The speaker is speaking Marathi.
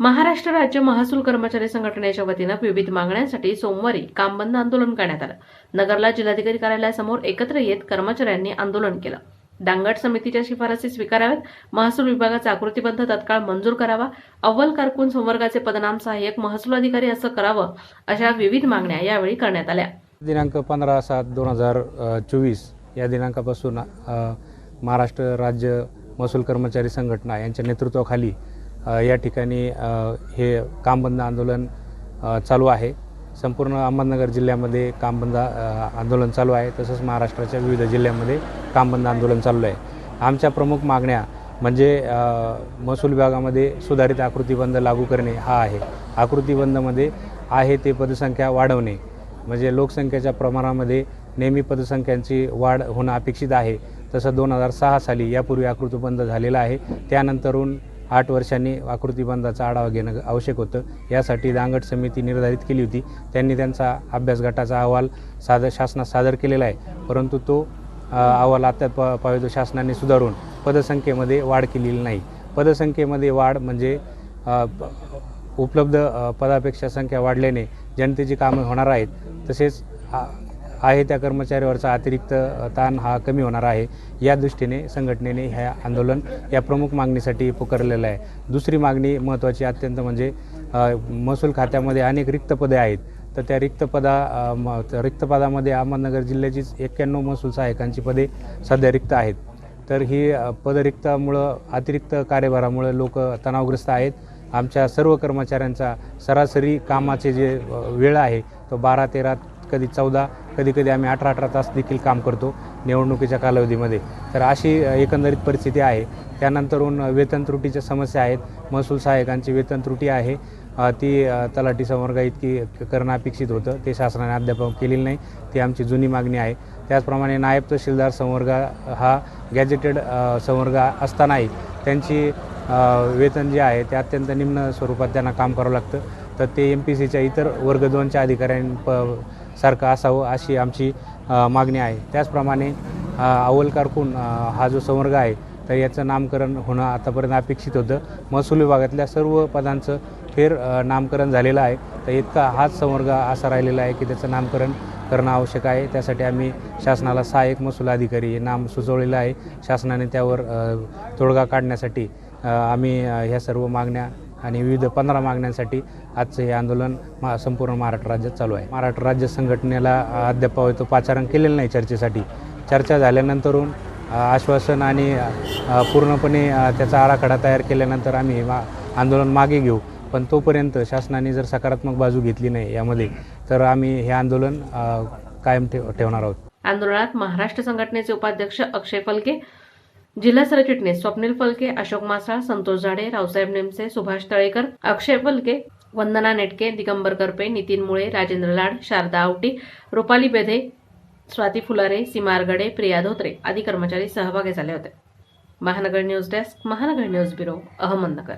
महाराष्ट्र राज्य महसूल कर्मचारी संघटनेच्या वतीनं विविध मागण्यांसाठी सोमवारी काम बंद आंदोलन करण्यात आलं. नगरला जिल्हाधिकारी कार्यालयासमोर एकत्र येत कर्मचाऱ्यांनी आंदोलन केलं. डांगट समितीच्या शिफारसी स्वीकाराव्यात. महसूल विभागाचा आकृतीबंध तत्काळ मंजूर करावा. अव्वल कारकून संवर्गाचे पदनाम सहाय्यक महसूल अधिकारी असं करावं अशा विविध मागण्या यावेळी करण्यात आल्या. दिनांक पंधरा सात दोन हजार चोवीस या दिनांकापासून महाराष्ट्र राज्य महसूल कर्मचारी संघटना यांच्या नेतृत्वाखाली या ठिकाणी हे काम बंद आंदोलन चालू आहे. संपूर्ण अहमदनगर जिल्ह्यामध्ये काम बंद आंदोलन चालू आहे. तसंच महाराष्ट्राच्या विविध जिल्ह्यामध्ये काम बंद आंदोलन चालू आहे. आमच्या प्रमुख मागण्या म्हणजे महसूल विभागामध्ये सुधारित आकृतीबंध लागू करणे हा आहे. आकृतीबंधमध्ये आहे ते पदसंख्या वाढवणे. म्हणजे लोकसंख्येच्या प्रमाणामध्ये नेहमी पदसंख्यांची वाढ होणं अपेक्षित आहे. तसं दोन हजार सहा साली यापूर्वी आकृतीबंध झालेला आहे. त्यानंतरून आठ वर्षांनी आकृतीबंधाचा आढावा घेणं आवश्यक होतं. यासाठी दांगट समिती निर्धारित केली होती. त्यांनी त्यांचा अभ्यास गटाचा अहवाल सादर शासनात सादर केलेला आहे. परंतु तो अहवाल आता प पावेदो शासनाने सुधारून पदसंख्येमध्ये वाढ केलेली नाही. पदसंख्येमध्ये वाढ म्हणजे उपलब्ध पदापेक्षा संख्या वाढल्याने जनतेची कामं होणार आहेत. तसेच आहे त्या कर्मचाऱ्यावरचा अतिरिक्त ताण हा कमी होणार आहे. या दृष्टीने संघटनेने ह्या आंदोलन या प्रमुख मागणीसाठी पुकारलेलं आहे. दुसरी मागणी महत्त्वाची अत्यंत म्हणजे महसूल खात्यामध्ये अनेक रिक्त पदे आहेत. तर त्या रिक्तपदा रिक्तपदामध्ये म- अहमदनगर जिल्ह्याचीच एक्क्याण्णव महसूल सहाय्यकांची पदे सध्या रिक्त आहेत. तर ही पदरिक्तामुळं अतिरिक्त कार्यभारामुळे लोक तणावग्रस्त आहेत. आमच्या सर्व कर्मचाऱ्यांचा सरासरी कामाचे जे वेळ आहे तो बारा तेरा कधी चौदा कधी कधी आम्ही अठरा अठरा तास देखील काम करतो निवडणुकीच्या कालावधीमध्ये. तर अशी एकंदरीत परिस्थिती आहे. त्यानंतरून वेतन त्रुटीच्या समस्या आहेत. महसूल सहाय्यकांची वेतन त्रुटी आहे. ती तलाठी संवर्गा इतकी करणं अपेक्षित होतं. ते शासनाने अद्याप केलेली नाही. ती आमची जुनी मागणी आहे. त्याचप्रमाणे नायब तहसीलदार संवर्ग हा गॅजेटेड संवर्ग असतानाही त्यांची वेतन जे आहे ते अत्यंत निम्न स्वरूपात त्यांना काम करावं लागतं. तर ते एम पी सीच्या इतर वर्ग दोनच्या प सारखं असावं अशी आमची मागणी आहे. त्याचप्रमाणे अ, अव्वल कारकून हा जो संवर्ग आहे तर याचं नामकरण होणं आतापर्यंत अपेक्षित होतं. महसूल विभागातल्या सर्व पदांचं फेर नामकरण झालेलं आहे. तर इतका हाच संवर्ग असा राहिलेला आहे की त्याचं नामकरण करणं आवश्यक आहे. त्यासाठी आम्ही शासनाला सहाय्यक महसूल अधिकारी हे नाम सुचवलेलं आहे. शासनाने त्यावर तोडगा काढण्यासाठी आम्ही ह्या सर्व मागण्या आणि विविध पंधरा मागण्यांसाठी आजचं हे आंदोलन मा संपूर्ण महाराष्ट्र राज्यात चालू आहे. महाराष्ट्र राज्य संघटनेला अद्याप तो पाचारण केलेलं नाही चर्चेसाठी. चर्चा झाल्यानंतरून आश्वासन आणि पूर्णपणे त्याचा आराखडा तयार केल्यानंतर आम्ही मा आंदोलन मागे घेऊ. पण तोपर्यंत शासनाने जर सकारात्मक बाजू घेतली नाही यामध्ये तर आम्ही हे आंदोलन कायम ठेव ठेवणार आहोत. आंदोलनात महाराष्ट्र संघटनेचे उपाध्यक्ष अक्षय फलके जिल्हा सरचिटणीस स्वप्नील फलके अशोक मासाळ संतोष झाडे रावसाहेब नेमसे सुभाष तळेकर अक्षय फलके वंदना नेटके दिगंबर करपे नितीन मुळे राजेंद्र लाड शारदा आवटी रुपाली बेधे स्वाती फुलारे सीमारगडे प्रिया धोत्रे आदी कर्मचारी सहभागी झाले होते. Mahanagar news desk Mahanagar news bureau Ahmednagar.